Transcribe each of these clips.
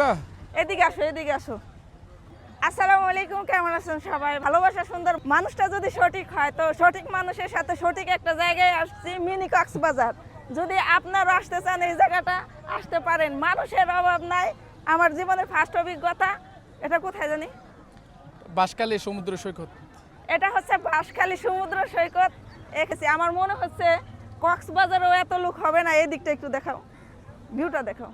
কা এদিকে আসো এদিকে আসো। আসসালামু আলাইকুম কেমন আছেন সবাই? ভালোবাসা সুন্দর। মানুষটা যদি সঠিক হয় তো সঠিক মানুষের সাথে সঠিক একটা জায়গায় আসছি মিনি কক্সবাজার। যদি আপনারা আসতে চান এই জায়গাটা আসতে পারেন। মানুষের অভাব নাই। আমার জীবনের ফার্স্ট অভিজ্ঞতা এটা কোথায় জানি? বাসকালে সমুদ্র সৈকত। এটা হচ্ছে বাঁশখালী সমুদ্র সৈকত। এসেছি আমার মনে হচ্ছে কক্সবাজারও এত লোক হবে না। এই দিকটা একটু দেখাও। ভিউটা দেখাও।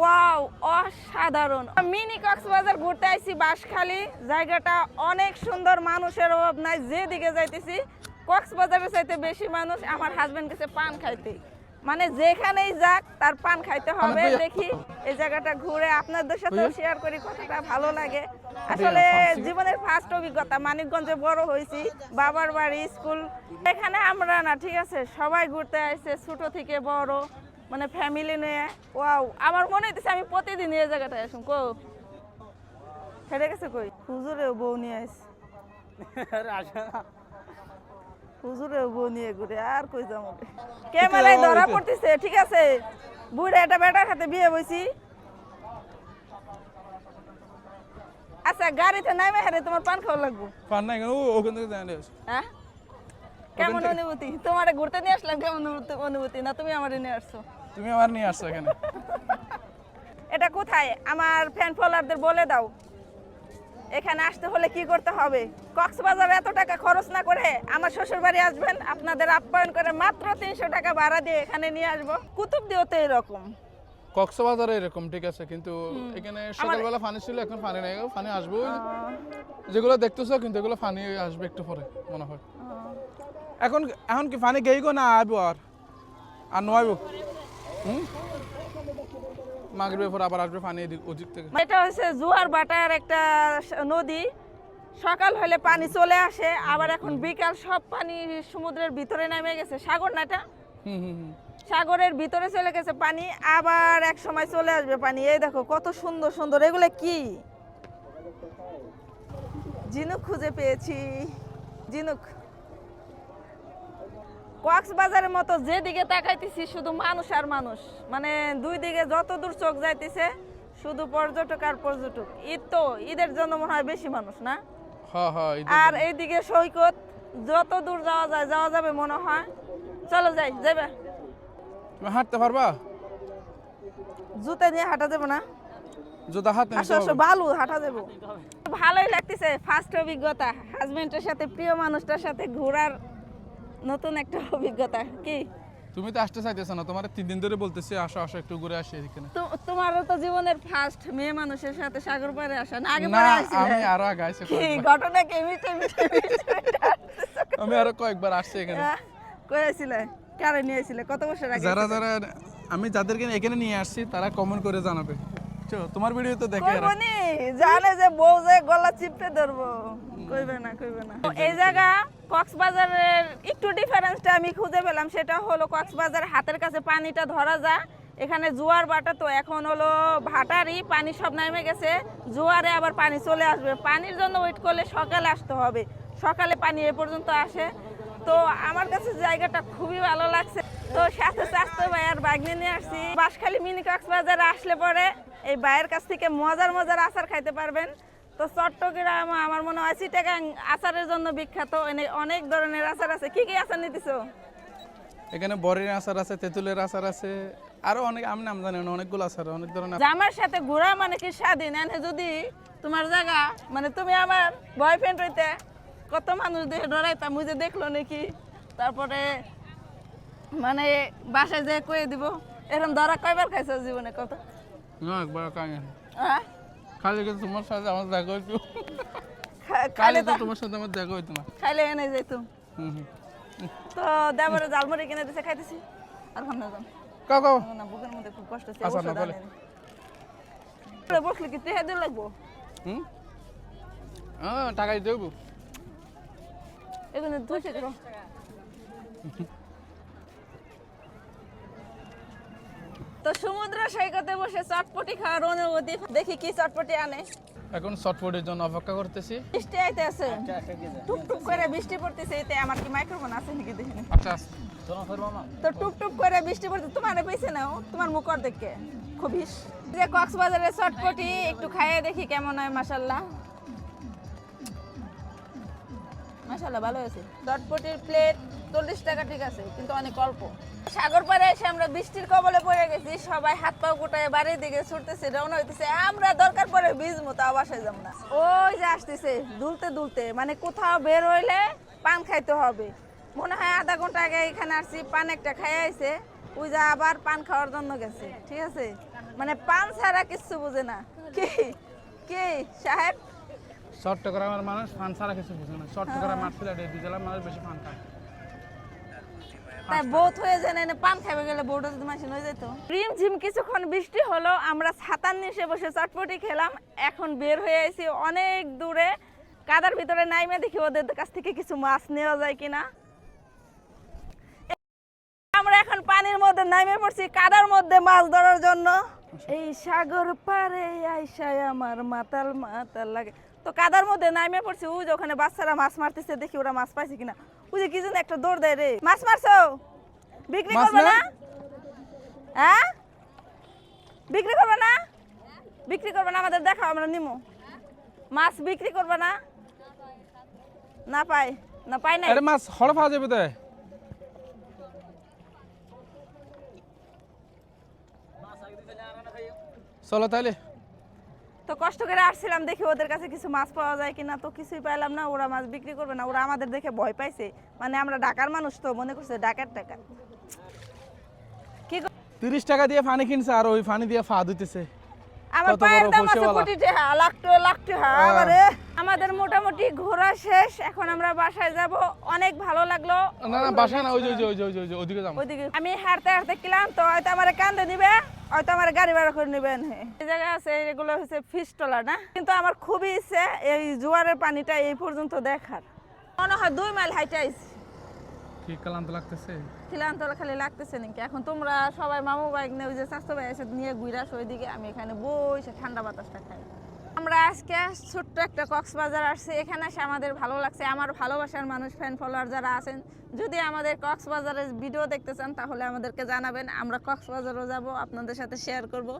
ওয়াও অসাধারণ। মিনি কক্সবাজার ঘুরতে আইছি বাঁশখালী। জায়গাটা অনেক সুন্দর মানুষের অভাব নাই যেদিকে যাইতেছি কক্সবাজারের চাইতে বেশি মানুষ আমার হাজবেন্ড গেছে পান খাইতে। মানে যেখানেই যাক তার পান খাইতে হবে। দেখি এই জায়গাটা ঘুরে আপনাদের সাথে শেয়ার করি কতটা ভালো লাগে। আসলে জীবনের ফার্স্ট অভিজ্ঞতা মানিকগঞ্জে বড় হয়েছি বাবার বাড়ি স্কুল। এখানে আমরা না ঠিক আছে সবাই ঘুরতে আসছে ছোট থেকে বড়। মানে ফ্যামিলি নিয়ে ওয়াও আমার মনে হইতেছে আমি প্রতিদিন এই জায়গাটায় আসুন কো হেরে গেছে কই? হুজুরেও বউ নিয়ে আসছে হুজুরেও বউ নিয়ে ঘুরে আর কই যাব? রে। ক্যামেরায় ধরা পড়তেছে ঠিক আছে? বুড়া একটা বেটার হাতে বিয়ে বইছি। আচ্ছা গাড়িতে নামে হারে তোমার পান খাওয়া লাগবো? পান নাই ও ওখান থেকে জানি হ্যাঁ? কেমন অনুভূতি? তোমার ঘুরতে নিয়ে আসলাম কেমন অনুভূতি- অনুভূতি না তুমি আমার নিয়ে আসছো। তুমি আমার নিয়ে আসছো এখানে। এটা কোথায়? আমার ফ্যান ফলোয়ারদের বলে দাও। এখানে আসতে হলে কি করতে হবে? কক্সবাজার এত টাকা খরচ না করে আমার শ্বশুর বাড়ি আসবেন আপনাদের আপ্যায়ন করে মাত্র তিনশো টাকা ভাড়া দিয়ে এখানে নিয়ে আসব। কুতুব দিওতে এরকম। কক্সবাজারে এরকম ঠিক আছে কিন্তু এখানে সকালবেলা পানি ছিল এখন পানি নেই পানি আসব। যেগুলো দেখতেছো কিন্তু এগুলো পানি আসবে একটু পরে মনে হয়। এখন এখন কি পানি গেই গো না আইবো আর? আর নয়বো মাগরিবের পর আবার আসবে পানি ওদিক থেকে। এটা হচ্ছে জুয়ার বাটার একটা নদী। সকাল হলে পানি চলে আসে আবার এখন বিকাল সব পানি সমুদ্রের ভিতরে নেমে গেছে। সাগর না এটা? সাগরের ভিতরে চলে গেছে পানি আবার এক সময় চলে আসবে পানি। এই দেখো কত সুন্দর সুন্দর। এগুলো কি? ঝিনুক খুঁজে পেয়েছি। ঝিনুক। কক্সবাজারের মতো যেদিকে তাকাইতেছি শুধু মানুষ আর মানুষ। মানে দুই দিকে যত দূর চোখ যাইতেছে শুধু পর্যটক আর পর্যটক। ঈদ তো ঈদের জন্য মনে হয় বেশি মানুষ না? হ্যাঁ হ্যাঁ আর এইদিকে সৈকত যত দূর যাওয়া যায় যাওয়া যাবে মনে হয়। চলো যাই যাবে তুমি হাঁটতে পারবা? জুতা নিয়ে হাঁটা যাব না? জুতা হাতে আসো আসো। ভালো হাঁটা যাব। ভালোই লাগতেছে ফার্স্ট অভিজ্ঞতা। হাজবেন্ডের সাথে প্রিয় মানুষটার সাথে ঘোরার নতুন একটা অভিজ্ঞতা কি? তুমি তো আসতে চাইতেছো না তোমার তিন দিন ধরে বলতেছি আসো আসো একটু ঘুরে আসি এখানে। তোমারও তো জীবনের ফার্স্ট মেয়ে মানুষের সাথে সাগর পাড়ে আসা না আগে পরে আমি আসছিলে? আরও আগে আসছি কি। ঘটনা কি? মিটে মিটে আমি আরও কয়েকবার আসছি এখানে। কই আসছিলে কারে নিয়ে আসছিলে? কত বছর আগে যারা যারা আমি যাদেরকে এখানে নিয়ে আসছি তারা কমেন্ট করে জানাবে। তোমার ভিডিও তো দেখে জানে যে বউ যে গলা চিপতে ধরবো। এই জায়গা কক্সবাজারের একটু ডিফারেন্সটা আমি খুঁজে পেলাম, সেটা হলো কক্সবাজার হাতের কাছে পানিটা ধরা যায় এখানে জোয়ার বাটা তো এখন হলো ভাটারই, পানি সব নেমে গেছে, জোয়ারে আবার পানি চলে আসবে। পানির জন্য ওয়েট করলে সকালে আসতে হবে, সকালে পানি এ পর্যন্ত আসে। তো আমার কাছে জায়গাটা খুবই ভালো লাগছে। তো সাথে স্বাস্থ্য ভাই আর বাগনি নিয়ে আসছি। বাঁশখালী মিনি কক্সবাজারে আসলে পরে এই ভাইয়ের কাছ থেকে মজার মজার আচার খাইতে পারবেন। তো চট্টগ্রাম আমার মনে হয় চিটাগাং আচারের জন্য বিখ্যাত। এনে অনেক ধরনের আচার আছে। কি কি আচার নিতেছো? এখানে বরের আচার আছে তেঁতুলের আচার আছে আরও অনেক আমি নাম জানি না অনেকগুলো আচার অনেক ধরনের জামার সাথে ঘোরা মানে কি স্বাধীন? এনে যদি তোমার জায়গা মানে তুমি আমার বয়ফ্রেন্ড হইতে কত মানুষ দেখে ডরাইতাম যে দেখল নাকি? তারপরে মানে বাসায় যে কয়ে দিব এরকম ধরা কয়বার খাইছো জীবনে কত? না একবার কাগে হ্যাঁ? খালি কিন্তু তোমার সাথে আমার দেখা হইতো। কালি তো তোমার সাথে আমার দেখা হইতো না। খাইলে এনে যাইতো তো দেবরে জালমুড়ি কিনে দিছে খাইতেছি। আর খাম না যান কাও কাও। না বুকের মধ্যে খুব কষ্ট হচ্ছে আচ্ছা, না, বলে। বলে বসলে কি টেহা দিয়ে লাগবো? হুম? হ্যাঁ টাকা দিতে হইব এখানে দুশো টাকা তো সমুদ্র সৈকতে বসে চটপটি খাওয়ার অনুভূতি দেখি কি চটপটি আনে। এখন শর্টফুটের জন্য অপেক্ষা করতেছি। বৃষ্টি আইতে আছে টুক টুক করে বৃষ্টি পড়তেছে এতে আমার কি মাইক্রোফোন আছে নাকি দেখিনি আচ্ছা তো টুক টুক করে বৃষ্টি পড়তে তোমার পেয়েছে নাও তোমার মুখর দেখে খুবই যে কক্সবাজারের চটপটি একটু খাইয়ে দেখি কেমন হয় মাসাল্লাহ মাসাল্লাহ ভালো আছে চটপটির প্লেট চল্লিশ টাকা ঠিক আছে, কিন্তু অনেক অল্প। সাগর এসে আমরা বৃষ্টির কবলে পড়ে গেছি, সবাই হাত গোটায় বাড়ির দিকে ছুটতেছে, রওনা হইতেছে, আমরা দরকার মতো বাসায় না। ওই যে আসতেছে, দুলতে দুলতে মানে কোথাও বের হইলে পান খাইতে হবে। মনে হয় আধা ঘণ্টা আগে এখানে আসছি, পান একটা খাই আইছে, ওই যে আবার পান খাওয়ার জন্য গেছে, ঠিক আছে? মানে পান ছাড়া কিচ্ছু বুঝে না। কি? কি? সাহেব? চট্টগ্রামের মানুষ ফান ছাড়া কিছু বুঝে না। চট্টগ্রাম এই জেলার মানুষ বেশি ফান খায়। তাই বোধ হয়ে যায় না পান খাবে গেলে বোর্ডে যদি মাসিন হয়ে যেত রিম ঝিম কিছুক্ষণ বৃষ্টি হলো আমরা ছাতার নিচে বসে চটপটি খেলাম এখন বের হয়ে আইছি অনেক দূরে। কাদার ভিতরে নাইমে দেখি ওদের কাছ থেকে কিছু মাছ নেওয়া যায় কিনা। আমরা এখন পানির মধ্যে নাইমে পড়ছি কাদার মধ্যে মাছ ধরার জন্য। এই সাগর পারে আইসায় আমার মাতাল মাতাল লাগে। তো কাদার মধ্যে নাইমে পড়ছি ওই যে ওখানে বাচ্চারা মাছ মারতেছে দেখি ওরা মাছ পাইছে কিনা। ওই যে কি যেন একটা দৌড় দেয় রে। মাছ মারছো? বিক্রি করবে না? হ্যাঁ? বিক্রি করবে না? বিক্রি করবে না আমাদের দেখাও আমরা নিমো। মাছ বিক্রি করবে না? না পাই না পাই না আরে মাছ হড় পাওয়া যাবে তো চলো তাইলে তো কষ্ট করে আসছিলাম দেখি ওদের কাছে কিছু মাছ পাওয়া যায় কিনা তো কিছুই পাইলাম না। ওরা মাছ বিক্রি করবে না ওরা আমাদের দেখে ভয় পাইছে। মানে আমরা ঢাকার মানুষ তো মনে করছে ঢাকার টাকা। কি তিরিশ টাকা দিয়ে পানি কিনছে আর ওই পানি দিয়ে ফা দিতেছে। আমার পায়ের দাম আছে কোটি টাকা লাখটো লাখটো আমারে। আমাদের মোটামুটি ঘোরা শেষ এখন আমরা বাসায় যাব। অনেক ভালো লাগল। না না বাসা না ওই যে ওই যে ওই যে ওই ওই ওইদিকে যাব ওইদিকে। আমি হাঁটতে হাঁটতে কিলাম তো হয়তো আমার কান্দে নিবে। হয়তো আমার গাড়ি ভাড়া করে নেবেন এই জায়গা আছে এগুলো হচ্ছে ফিস্টলা না? কিন্তু আমার খুবই ইচ্ছে এই জোয়ারের পানিটা এই পর্যন্ত দেখার। মনে হয় দুই মাইল হাইটে আইছি। কি ক্লান্ত লাগতেছে? খিলান খালি লাগতেছে নাকি? এখন তোমরা সবাই মামু বাইক নিয়ে ওই যে স্বাস্থ্য ভাই এসে নিয়ে ওইদিকে আমি এখানে বসে ঠান্ডা বাতাসটা খাই। আমরা আজকে ছোট্ট একটা কক্সবাজার আসছি। এখানে এসে আমাদের ভালো লাগছে। আমার ভালোবাসার মানুষ ফ্যান ফলোয়ার যারা আছেন, যদি আমাদের কক্সবাজারের ভিডিও দেখতে চান, তাহলে আমাদেরকে জানাবেন। আমরা কক্সবাজারও যাব, আপনাদের সাথে শেয়ার করব।